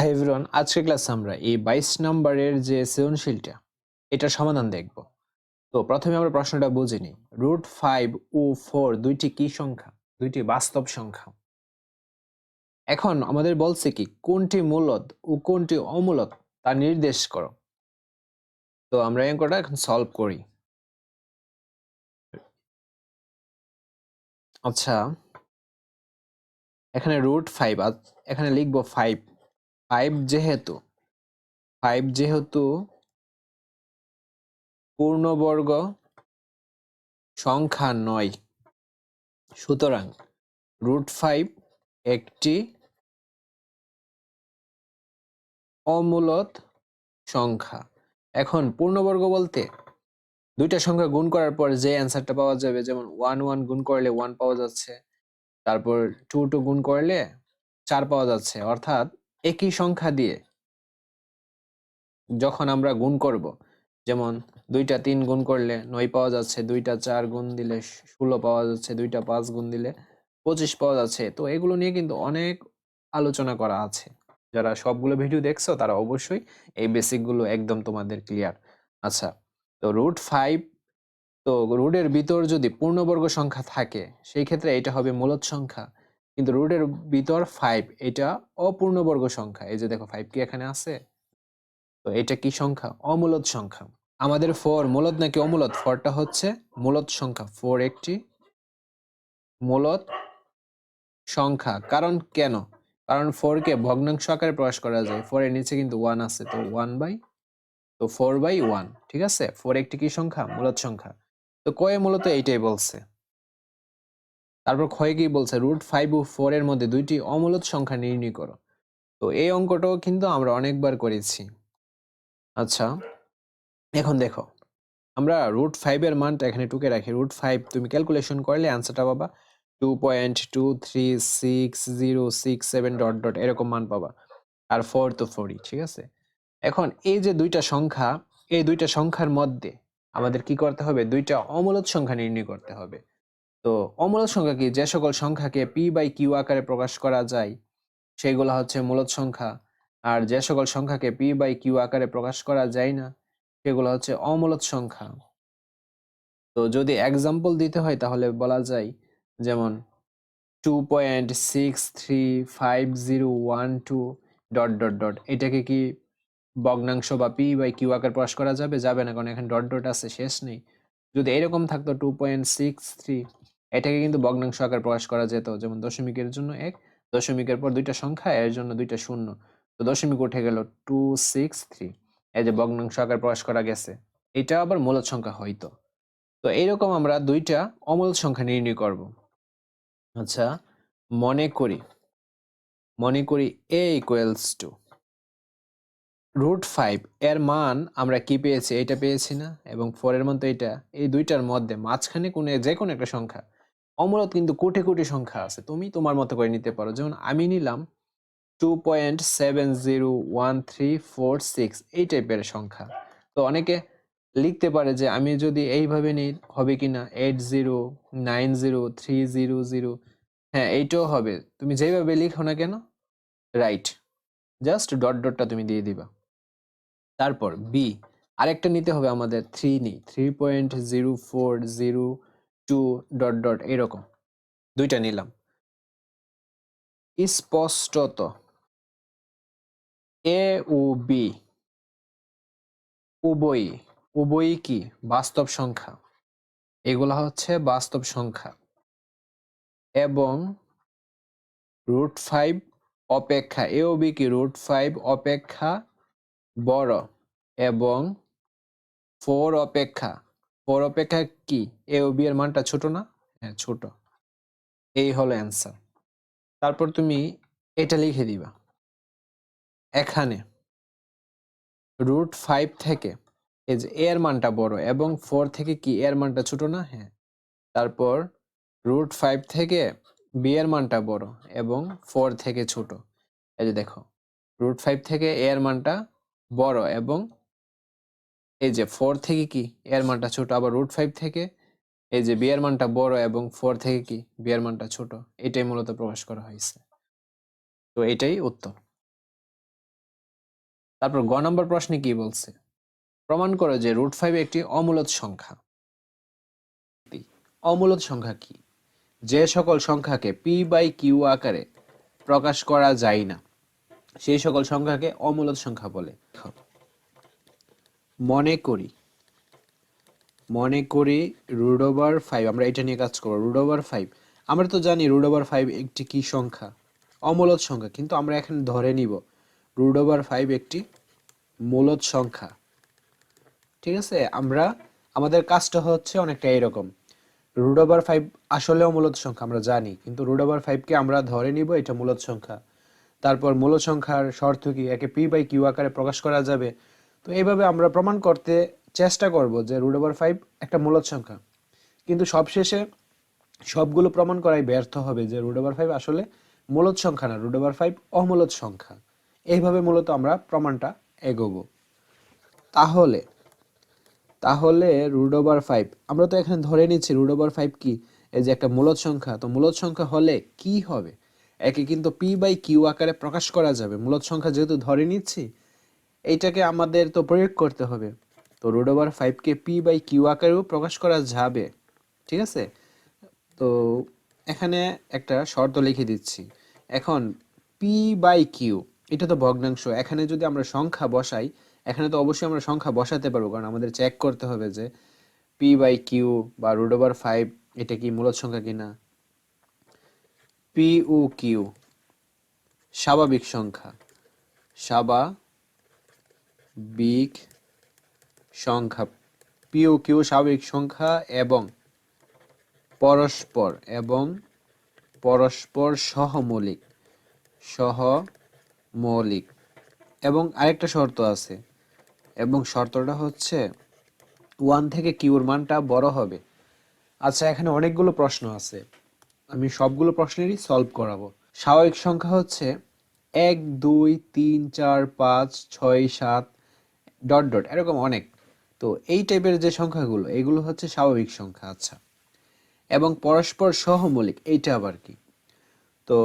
Hi everyone আজকের ক্লাসে আমরা এই বাইশ নম্বরের যে সৃজনশীলটা, এটার সমাধান দেখব। তো প্রথমে আমরা প্রশ্নটা বুঝে নিই। রুট ফাইভ ও ফোর দুইটি কি সংখ্যা? দুইটি বাস্তব সংখ্যা। এখন আমাদের বলছে কি, কোনটি মূলদ ও কোনটি অমূলদ তা নির্দেশ করো। তো আমরা অঙ্কটা এখন সলভ করি। আচ্ছা এখানে রুট ফাইভ এখানে লিখব ফাইভ ফাইভ যেহেতু ফাইভ যেহেতু পূর্ণবর্গ সংখ্যা নয়। সুতরাং রুট ফাইভ একটি অমূলত সংখ্যা। এখন পূর্ণবর্গ বলতে দুইটা সংখ্যা গুণ করার পর যে অ্যান্সারটা পাওয়া যাবে, যেমন ওয়ান ওয়ান গুণ করলে ওয়ান পাওয়া যাচ্ছে, তারপর টু টু গুণ করলে চার পাওয়া যাচ্ছে, অর্থাৎ একই সংখ্যা দিয়ে যখন আমরা গুণ করব, যেমন দুইটা তিন গুণ করলে নয় পাওয়া যাচ্ছে, দুইটা চার গুণ দিলে ষোলো পাওয়া যাচ্ছে, দুইটা পাঁচ গুণ দিলে পঁচিশ পাওয়া যাচ্ছে। তো এগুলো নিয়ে কিন্তু অনেক আলোচনা করা আছে। যারা সবগুলো ভিডিও দেখছ, তারা অবশ্যই এই বেসিকগুলো একদম তোমাদের ক্লিয়ার আচ্ছা তো রুট ফাইভ তো রুটের ভিতর যদি পূর্ণবর্গ সংখ্যা থাকে, সেই ক্ষেত্রে এটা হবে মূলত সংখ্যা। কিন্তু রুটের ভিতর ফাইভ এটা অপূর্ণবর্গ সংখ্যা। এই যে দেখো ফাইভ কি এখানে আছে? তো এটা কি সংখ্যা? অমূলত সংখ্যা। আমাদের ফোর মূলত নাকি অমূলত ফোরটা হচ্ছে মূলত সংখ্যা। ফোর একটি মূলত সংখ্যা। কারণ কেন? কারণ ফোরকে ভগ্নাংশ আকারে প্রকাশ করা যায়। ফোর এর নিচে কিন্তু ওয়ান আছে, তো ওয়ান বাই তো ফোর বাই ওয়ান ঠিক আছে? ফোর একটি কি সংখ্যা? মূলত সংখ্যা। তো কয়ে মূলত এইটাই বলছে। তারপর ক্ষয় বলছে, রুট ফাইভ ও ফোর এর মধ্যে দুইটি অমূলত সংখ্যা নির্ণয় করো। তো এই অঙ্কটাও কিন্তু আমরা অনেকবার করেছি। আচ্ছা এখন দেখো, আমরা রুট ফাইভ এর মানটা এখানে টুকে রাখি। রুট ফাইভ, তুমি ক্যালকুলেশন করলে অ্যান্সারটা পাবা। Two point two three six zero six seven dot dot এরকম মান পাবা। আর ফোর তো ফোরই, ঠিক আছে? এখন এই যে দুইটা সংখ্যা, এই দুইটা সংখ্যার মধ্যে আমাদের কি করতে হবে? দুইটা অমূলত সংখ্যা নির্ণয় করতে হবে। তো অমূলত সংখ্যা কি? যে সকল সংখ্যাকে পি বাই কিউ আকারে প্রকাশ করা যায়, সেগুলো হচ্ছে মূলত সংখ্যা। আর যে সকল সংখ্যাকে পি বাই কিউ আকারে প্রকাশ করা যায় না, সেগুলো হচ্ছে অমূলত সংখ্যা। তো যদি এক্সাম্পল দিতে হয়, তাহলে বলা যায় যেমন two point six three five zero one two dot dot dot এটাকে কি ভগ্নাংশ বা পি বাই কিউ আকার প্রকাশ করা যাবে? যাবে না, কারণ এখানে ডট ডট আছে, শেষ নেই। যদি এরকম থাকতো টু পয়েন্ট সিক্স থ্রি এটাকে কিন্তু ভগ্নাংশ আকার প্রকাশ করা যেত। যেমন দশমিকের জন্য এক, দশমিকের পর দুইটা সংখ্যা, এর জন্য দুইটা শূন্য। তো দশমিক উঠে গেল টু সিক্স থ্রি এই যে ভগ্নাংশ আকার প্রকাশ করা গেছে। এটা আবার মূলত সংখ্যা হইতো। তো এইরকম আমরা দুইটা অমূলত সংখ্যা নির্ণয় করব। আচ্ছা মনে করি মনে করি A equals to root five এর মান আমরা কি পেয়েছি? এটা পেয়েছি না? এবং ফোর এর মান তো এটা এই দুইটার মধ্যে মাঝখানে কোনো যে কোনো একটা সংখ্যা। অমূলত কিন্তু কোটি কোটি সংখ্যা আছে। তুমি তোমার মতো করে নিতে পারো। যেমন আমি নিলাম two point seven zero one three four six এই টাইপের সংখ্যা। তো অনেকে লিখতে পারে যে আমি যদি এইভাবে নিই, হবে কি না? Eight zero nine zero three zero zero হ্যাঁ এইটাও হবে। তুমি যেভাবে লিখো না কেন? রাইট জাস্ট ডট ডটটা তুমি দিয়ে দিবা। তারপর বি আরেকটা নিতে হবে আমাদের থ্রি নি three point zero four zero two dot dot এরকম। দুইটা নিলাম। স্পষ্টত। এ ও বি। উভয়ই। উভয়ই কি? বাস্তব সংখ্যা। এগুলা হচ্ছে বাস্তব সংখ্যা। এবং রুট ফাইভ অপেক্ষা। এ ও বি কি? রুট ফাইভ অপেক্ষা বড় এবং ফোর অপেক্ষা। ফোর অপেক্ষা কি? এ ও বি এর মানটা ছোট না? হ্যাঁ ছোট। এই হলো অ্যান্সার। তারপর তুমি এটা লিখে দিবা। এখানে রুট ফাইভ থেকে এই যে এর মানটা বড় এবং ফোর থেকে কি এর মানটা ছোট না? হ্যাঁ। তারপর রুট ফাইভ থেকে বি এর মানটা বড় এবং ফোর থেকে ছোট। এই যে দেখো, রুট ফাইভ থেকে এর মানটা বড় এবং এই যে ফোর থেকে কি? এর মানটা ছোট, আবার রুট ফাইভ থেকে? এই যে বি এর মানটা বড় এবং ফোর থেকে কি? বি এর মানটা ছোট। এটাই মূলত প্রকাশ করা হয়েছে। তো এটাই উত্তর। তারপর গ নম্বর প্রশ্নে কি বলছে? প্রমাণ করো যে রুট ফাইভ একটি অমূলত সংখ্যা। অমূলত সংখ্যা কি? যে সকল সংখ্যাকে পি বাই কিউ আকারে প্রকাশ করা যায় না, সেই সকল সংখ্যাকে অমূলত সংখ্যা বলে। মনে করি। মনে করি রুট ওভার ফাইভ আমরা এটা নিয়ে কাজ করব রুট ওভার ফাইভ আমরা তো জানি রুট ওভার ফাইভ একটি কি সংখ্যা? অমূলত সংখ্যা, কিন্তু আমরা এখানে ধরে নিব রুট ওভার ফাইভ একটি মূলত সংখ্যা। ঠিক আছে? আমরা, আমাদের কাজটা হচ্ছে অনেকটা এরকম। রুট ওভার ফাইভ আসলেও মূলত সংখ্যা, আমরা জানি, কিন্তু রুট ওভার ফাইভকে আমরা ধরে নিব, এটা মূলত সংখ্যা। তারপর মূলত সংখ্যার শর্ত কি? একে পি বাই কিউ আকারে প্রকাশ করা যাবে। তো এইভাবে আমরা প্রমাণ করতে চেষ্টা করব যে রুট ওভার ফাইভ একটা মূলত সংখ্যা। কিন্তু সবশেষে সবগুলো প্রমাণ করাই ব্যর্থ হবে যে রুট ওভার ফাইভ আসলে মূলত সংখ্যা না রুট ওভার ফাইভ অমূলত সংখ্যা। এইভাবে মূলত আমরা প্রমাণটা এগোবো। তাহলে তাহলে রুট ওভার ফাইভ আমরা তো এখানে ধরে নিচ্ছি রুট ওভার ফাইভ কি? এই যে একটা মূলত সংখ্যা, তো মূলত সংখ্যা হলে কি হবে? একে কিন্তু পি বাই কিউ আকারে প্রকাশ করা যাবে। মূলত সংখ্যা যেহেতু ধরে নিচ্ছি এইটাকে আমাদের তো প্রয়োগ করতে হবে। তো রুট ওভার ফাইভকে পি বাই কিউ আকারেও প্রকাশ করা যাবে, ঠিক আছে? তো এখানে একটা শর্ত লিখে দিচ্ছি। এখন পি বাই কিউ এটা তো ভগ্নাংশ। এখানে যদি আমরা সংখ্যা বসাই, এখানে তো অবশ্যই আমরা সংখ্যা বসাতে পারব, কারণ আমাদের চেক করতে হবে যে পি বাই কিউ বা রুট ওভার ফাইভ এটা কি মূলত সংখ্যা কিনা। পি ও কিউ স্বাভাবিক সংখ্যা। স্বাভাবিক সংখ্যা পিও কিউ স্বাভাবিক সংখ্যা এবং পরস্পর এবং পরস্পর সহমৌলিক সহমৌলিক এবং আরেকটা শর্ত আছে এবং শর্তটা হচ্ছে ওয়ান থেকে কিউর মানটা বড় হবে। আচ্ছা এখানে অনেকগুলো প্রশ্ন আছে। আমি সবগুলো প্রশ্নেরই সলভ করাবো। স্বাভাবিক সংখ্যা হচ্ছে এক, দুই, তিন, চার, পাঁচ, ছয়, সাত ডট ডট এরকম অনেক। তো এই টাইপের যে সংখ্যাগুলো, এগুলো হচ্ছে স্বাভাবিক সংখ্যা আচ্ছা। এবং পরস্পর সহমৌলিক, এইটা আবার কি? তো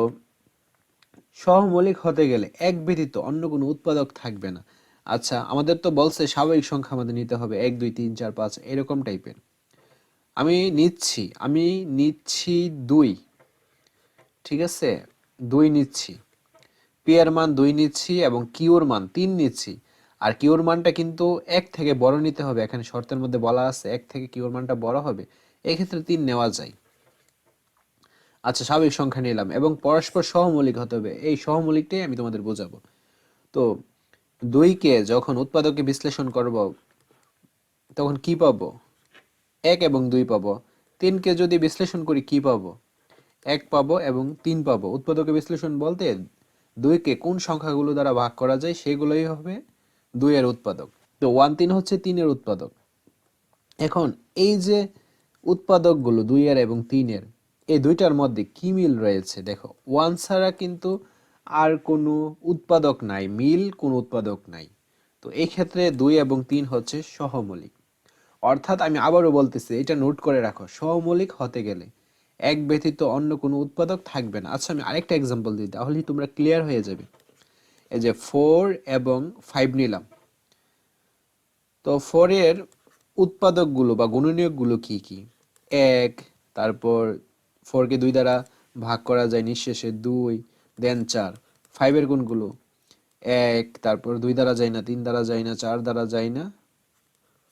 সহমৌলিক হতে গেলে এক ব্যতীত অন্য কোনো উৎপাদক থাকবে না। আচ্ছা আমাদের তো বলছে স্বাভাবিক সংখ্যা আমাদের নিতে হবে, এক, দুই, তিন, চার, পাঁচ, এরকম টাইপের আমি নিচ্ছি আমি নিচ্ছি দুই, ঠিক আছে? দুই নিচ্ছি। পি এর মান দুই নিচ্ছি এবং কিউর মান তিন নিচ্ছি। আর কিউর মানটা কিন্তু এক থেকে বড় নিতে হবে। এখানে শর্তের মধ্যে বলা আছে এক থেকে কিউর মানটা বড় হবে এক্ষেত্রে তিন নেওয়া যায়। আচ্ছা স্বাভাবিক সংখ্যা নিলাম এবং পরস্পর সহমৌলিক হতে হবে। এই সহমৌলিকটাই আমি তোমাদের বোঝাবো। তো দুইকে যখন উৎপাদকে বিশ্লেষণ করব, তখন কি পাবো? এক এবং দুই পাবো। তিনকে যদি বিশ্লেষণ করি, কি পাবো? এক পাবো এবং তিন পাবো। উৎপাদকে বিশ্লেষণ বলতে দুইকে কোন সংখ্যাগুলো দ্বারা ভাগ করা যায়, সেগুলোই হবে দুইয়ের উৎপাদক। তো ওয়ান তিন হচ্ছে তিনের উৎপাদক। এখন এই যে উৎপাদকগুলো দুইয়ের এবং তিনের, এই দুইটার মধ্যে কি মিল রয়েছে? দেখো, ওয়ান ছাড়া কিন্তু আর কোনো উৎপাদক নাই, মিল কোনো উৎপাদক নাই। তো এই ক্ষেত্রে দুই এবং তিন হচ্ছে সহমৌলিক। অর্থাৎ আমি আবারও বলতেছি, এটা নোট করে রাখো, সহমৌলিক হতে গেলে এক ব্যতীত অন্য কোনো উৎপাদক থাকবে না। আচ্ছা আমি আরেকটা এক্সাম্পল দিই, তাহলেই তোমরা ক্লিয়ার হয়ে যাবে। এই যে ফোর এবং ফাইভ নিলাম। তো ফোরের উৎপাদকগুলো বা গুণনীয়কগুলো কি কি? এক, তারপর ফোরকে দুই দ্বারা ভাগ করা যায় নিঃশেষে দুই দেন চার। ফাইভের গুণগুলো? এক, তারপর দুই দ্বারা যায় না, তিন দ্বারা যায় না, চার দ্বারা যায় না,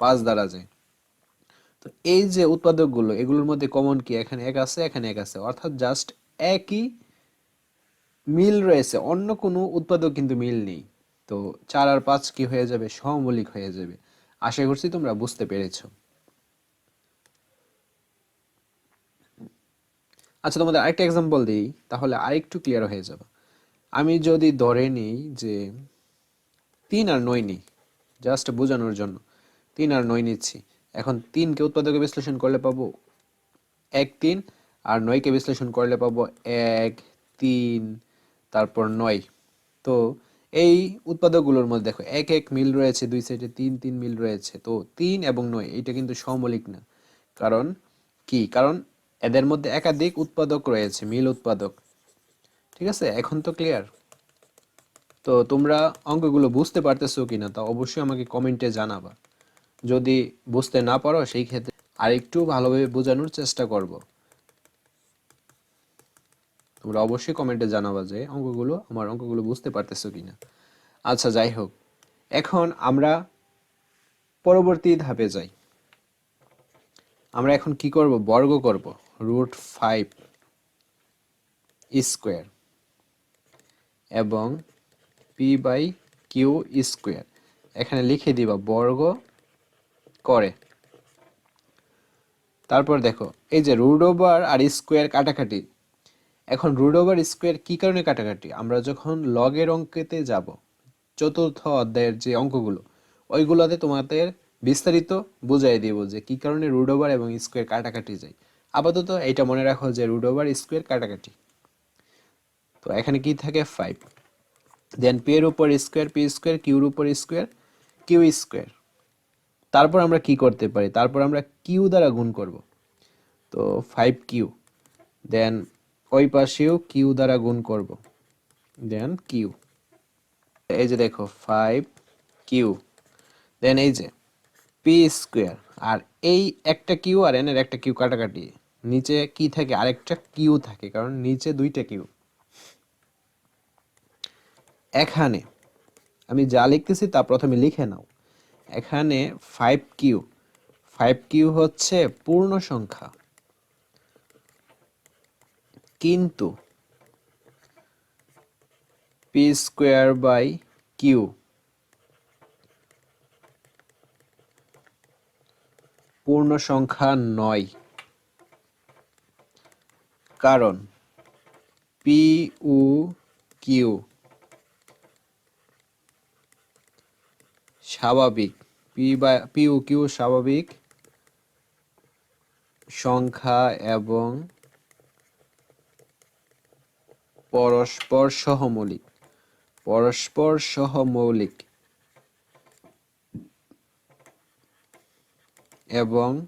পাঁচ দ্বারা যায়। তো এই যে উৎপাদকগুলো, এগুলোর মধ্যে কমন কি? এখানে এক আছে, এখানে এক আছে। অর্থাৎ জাস্ট একই মিল রয়েছে, অন্য কোনো উৎপাদক কিন্তু মিল নেই। তো চার আর পাঁচ কি হয়ে যাবে? সমমৌলিক হয়ে যাবে। আশা করছি তোমরা বুঝতে পেরেছ। আচ্ছা তোমাদের আরেকটা এক্সাম্পল দিই, তাহলে আরেকটু ক্লিয়ার হয়ে যাবে। আমি যদি ধরে নিই যে তিন আর নয় নিই জাস্ট বোঝানোর জন্য। তিন আর নয় নিচ্ছি। এখন তিনকে উৎপাদকে বিশ্লেষণ করলে পাবো? এক তিন। আর নয়কে বিশ্লেষণ করলে পাবো? এক, তিন তারপর নয়। তো এই উৎপাদকগুলোর মধ্যে দেখো, এক এক মিল রয়েছে, দুই সাইডে তিন তিন মিল রয়েছে। তো তিন এবং নয়, এটা কিন্তু সমলিক না। কারণ কি? কারণ এদের মধ্যে একাধিক উৎপাদক রয়েছে, মিল উৎপাদক। ঠিক আছে? এখন তো ক্লিয়ার তো তোমরা অঙ্কগুলো বুঝতে পারতেছো কিনা তা অবশ্যই আমাকে কমেন্টে জানাবা। যদি বুঝতে না পারো, সেই ক্ষেত্রে আরেকটু ভালোভাবে বোঝানোর চেষ্টা করব। তোমরা অবশ্যই কমেন্টে জানাবা যে অঙ্কগুলো, আমার অঙ্কগুলো বুঝতে পারতেছো কিনা। আচ্ছা যাই হোক। এখন আমরা পরবর্তী ধাপে যাই। আমরা এখন কি করব? বর্গ করব। রুট ফাইভ স্কোয়ার এবং পি বাই কিউ স্কোয়ার। এখানে লিখে দিবা বর্গ করে। তারপর দেখো, এই যে রুট ওভার আর স্কোয়ার কাটাকাটি এখন রুট ওভার স্কোয়ার কি কারণে কাটাকাটি? আমরা যখন লগের অঙ্কেতে যাব, চতুর্থ অধ্যায়ের যে অঙ্কগুলো, ওইগুলোতে তোমাদের বিস্তারিত বুঝাই দিব যে কি কারণে রুট ওভার এবং স্কোয়ার কাটাকাটি যায়। আপাতত এটা মনে রাখো যে রুট ওভার স্কোয়ার কাটাকাটি। তো এখানে কি থাকে? ফাইভ দেন পি এর উপর স্কোয়ার পি স্কোয়ার কিউর উপর স্কোয়ার কিউ স্কোয়ার তারপর আমরা কি করতে পারি? তারপর আমরা কিউ দ্বারা গুণ করব। তো ফাইভ কিউ দেন ওই পাশেও কিউ দ্বারা গুণ করব। Then Q. এই যে দেখো ফাইভ কিউ। দেন এই যে পি স্কোয়ার আর এই একটা কিউ আর এনের একটা কিউ কাটাকাটি। নিচে কি থাকে? আরেকটা কিউ থাকে, কারণ নিচে দুইটা কিউ। এখানে, আমি যা লিখতেছি তা প্রথমে লিখে নাও। এখানে ফাইভ কিউ। ফাইভ কিউ হচ্ছে পূর্ণ সংখ্যা। কিন্তু পি স্কোয়ার বাই কিউ পূর্ণ সংখ্যা নয়। কারণ পি উ কিউ স্বাভাবিক। পি বা পি ও কিউ স্বাভাবিক সংখ্যা এবং পরস্পর সহমৌলিক। পরস্পর সহমৌলিক। এবং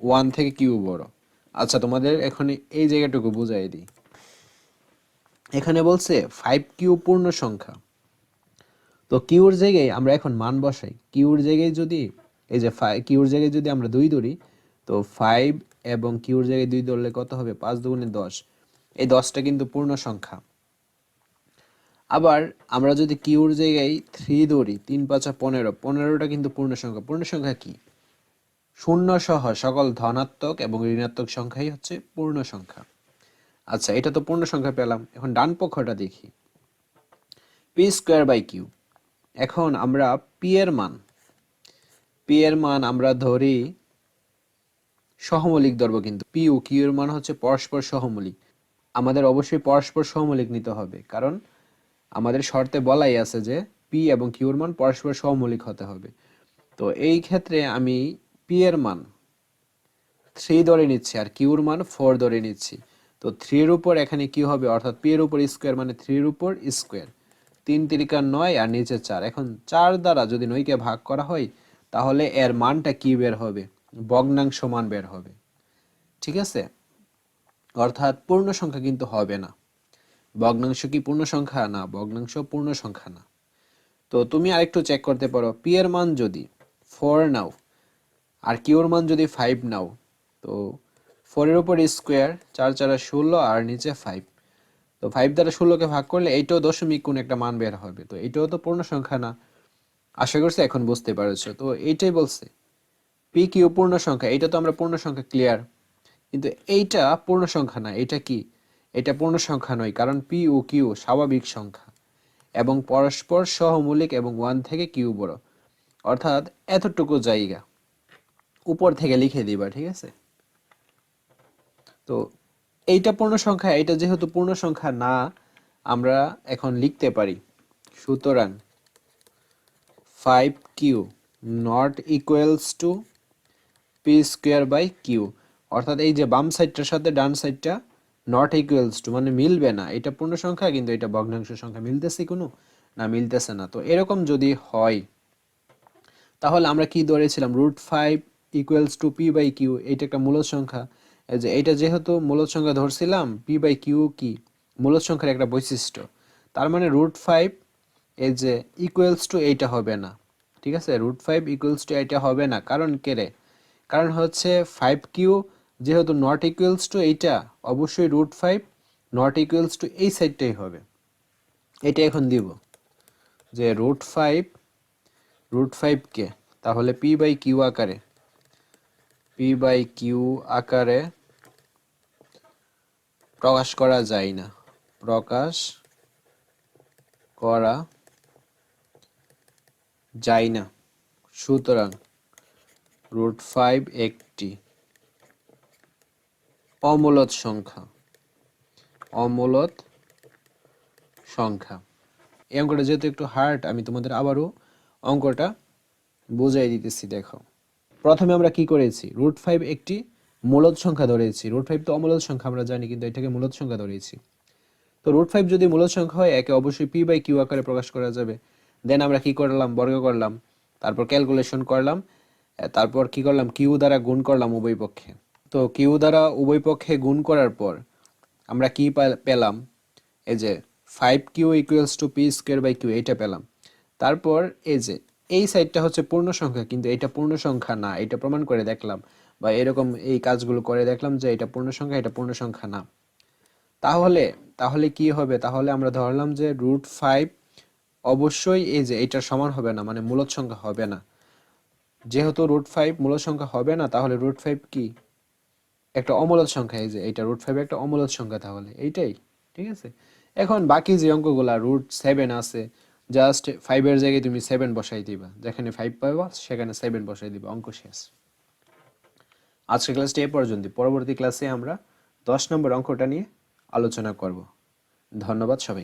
ওয়ান থেকে কিউ বড়। আচ্ছা তোমাদের এখন এই জায়গাটুকু বুঝাই দিই। এখানে বলছে ফাইভ কিউ পূর্ণ সংখ্যা। তো কিউর জায়গায় আমরা এখন মান বসাই। কিউর জায়গায় যদি, এই যে ফাইভ কিউর জায়গায় যদি আমরা দুই ধরি, তো ফাইভ এবং কিউর জায়গায় দুই ধরলে কত হবে? পাঁচ দুগুণে দশ। এই দশটা কিন্তু পূর্ণ সংখ্যা। আবার আমরা যদি কিউর জায়গায় থ্রি ধরি, তিন, পাঁচা পনেরো, পনেরোটা কিন্তু পূর্ণ সংখ্যা। পূর্ণ সংখ্যা কি? শূন্য সহ সকল ধনাত্মক এবং ঋণাত্মক সংখ্যাই হচ্ছে পূর্ণ সংখ্যা। আচ্ছা এটা তো পূর্ণ সংখ্যা পেলাম। এখন ডান পক্ষটা দেখি। পি স্কোয়ার বাই কিউ এখন আমরা পি এর মান। পি এর মান আমরা ধরি সহমৌলিক ধরবো কিন্তু। পি ও কিউ এর মান হচ্ছে পরস্পর সহমৌলিক। আমাদের অবশ্যই পরস্পর সহমৌলিক নিতে হবে। কারণ আমাদের শর্তে বলাই আছে যে পি এবং কিউর মান পরস্পর সহমৌলিক হতে হবে। তো এই ক্ষেত্রে আমি পি এর মান থ্রি ধরে নিচ্ছি আর কিউর মান ফোর ধরে নিচ্ছি। তো থ্রির উপর এখানে কি হবে? অর্থাৎ পি এর উপর স্কোয়ার মানে থ্রির উপর স্কোয়ার তিন তিরিকা নয় আর নিচে চার। এখন চার দ্বারা যদি নয়কে ভাগ করা হয়, তাহলে এর মানটা কি বের হবে? ভগ্নাংশ মান বের হবে। ঠিক আছে? অর্থাৎ পূর্ণ সংখ্যা কিন্তু হবে না। ভগ্নাংশ কি পূর্ণ সংখ্যা? না, ভগ্নাংশ পূর্ণ সংখ্যা না। তো তুমি আরেকটু চেক করতে পারো। পি এর মান যদি ফোর নাও, আর কিউর মান যদি ফাইভ নাও, তো ফোরের উপর স্কোয়ার চার চারা ষোলো, আর নিচে ফাইভ তো ফাইভ দ্বারা ষোলোকে ভাগ করলে এইটাও দশমিক কোন একটা মান বের হবে। তো এইটাও তো পূর্ণ সংখ্যা না। আশা করছি এখন বুঝতে পারছ। তো এইটাই বলছে। পি কিউ পূর্ণ সংখ্যা এটা তো আমরা পূর্ণ সংখ্যা ক্লিয়ার কিন্তু এইটা পূর্ণ সংখ্যা না, এটা কি? এটা পূর্ণ সংখ্যা নয়, কারণ পি ও কিউ স্বাভাবিক সংখ্যা এবং পরস্পর সহমূলিক এবং ওয়ান থেকে কিউ বড়। অর্থাৎ এতটুকু জায়গা। উপর থেকে লিখে দিবা, ঠিক আছে? তো এইটা পূর্ণ সংখ্যা এটা যেহেতু পূর্ণ সংখ্যা না, আমরা এখন লিখতে পারি। সুতরাং five Q not equals to P square by Q অর্থাৎ এই যে বাম সাইডটার সাথে ডান সাইডটা নট ইকুয়ালস টু মানে মিলবে না, এটা পূর্ণ সংখ্যা কিন্তু এটা ভগ্নাংশ সংখ্যা মিলতেছে কোনো? না, মিলতেছে না। তো এরকম যদি হয়, তাহলে আমরা কি ধরেছিলাম? Root five equals to P by Q এইটা একটা মূলত সংখ্যা। যে এটা যেহেতু মূলত সংখ্যা ধরছিলাম পি বাই কিউ কি? মূলত সংখ্যার একটা বৈশিষ্ট্য। তার মানে রুট ফাইভ এই যে ইকুয়ালস টু এইটা হবে না। ঠিক আছে? রুট ফাইভ ইকুয়ালস টু এইটা হবে না। কারণ কে রে? কারণ হচ্ছে ফাইভ কিউ যেহেতু নট ইকুয়ালস টু এইটা অবশ্যই root five not equals to এই সাইডটাই হবে। এটা এখন দিব। যে রুট ফাইভ রুট ফাইভকে তাহলে পি বাই কিউ আকারে পি বাই কিউ আকারে প্রকাশ করা যায় না। প্রকাশ করা যায় না। সুতরাং রুট ফাইভ একটি। অমূলত সংখ্যা। অমূলত সংখ্যা। এই অঙ্কটা যেহেতু একটু হার্ড আমি তোমাদের আবারও অঙ্কটা বুঝাই দিতেছি, দেখো। প্রথমে আমরা কি করেছি? রুট ফাইভ একটি মূলত সংখ্যা ধরেছি। রুট ফাইভ তো অমূলদ সংখ্যা, আমরা জানি, কিন্তু এটাকে মূলত সংখ্যা ধরেছি। তো রুট ফাইভ যদি মূলত সংখ্যা হয়, একে অবশ্যই পি বাই কিউ আকারে প্রকাশ করা যাবে। দেন আমরা কি করলাম? বর্গ করলাম। তারপর ক্যালকুলেশন করলাম। তারপর কি করলাম? কিউ দ্বারা গুণ করলাম উভয় পক্ষে। তো কিউ দ্বারা উভয় পক্ষে গুণ করার পর আমরা কি পেলাম? এই যে five Q equals to P square by Q, এইটা পেলাম। তারপর এই যে এই সাইডটা হচ্ছে পূর্ণ সংখ্যা, কিন্তু এটা পূর্ণ সংখ্যা না, এটা প্রমাণ করে দেখলাম বা এরকম এই কাজগুলো করে দেখলাম যে এটা পূর্ণ সংখ্যা, এটা পূর্ণ সংখ্যা না। তাহলে তাহলে কি হবে? তাহলে আমরা ধরলাম যে রুট ফাইভ অবশ্যই এই যে এটার সমান হবে না মানে মূলত সংখ্যা হবে না। যেহেতু রুট ফাইভ মূলত সংখ্যা হবে না, তাহলে রুট ফাইভ কি? একটা অমূলত সংখ্যা, এই যে এটা রুট ফাইভ একটা অমূলত সংখ্যা তাহলে, এইটাই, ঠিক আছে? এখন বাকি যে অঙ্কগুলা রুট সেভেন আছে জাস্ট ফাইভের জায়গায় তুমি সেভেন বসাই দিবা, যেখানে ফাইভ পাইবা সেখানে সেভেন বসাই দিবা, অঙ্ক শেষ। আজকে ক্লাসটি এ পর্যন্ত পরবর্তী ক্লাসে আমরা দশ নম্বর অঙ্কটা নিয়ে আলোচনা করব। ধন্যবাদ সবাইকে।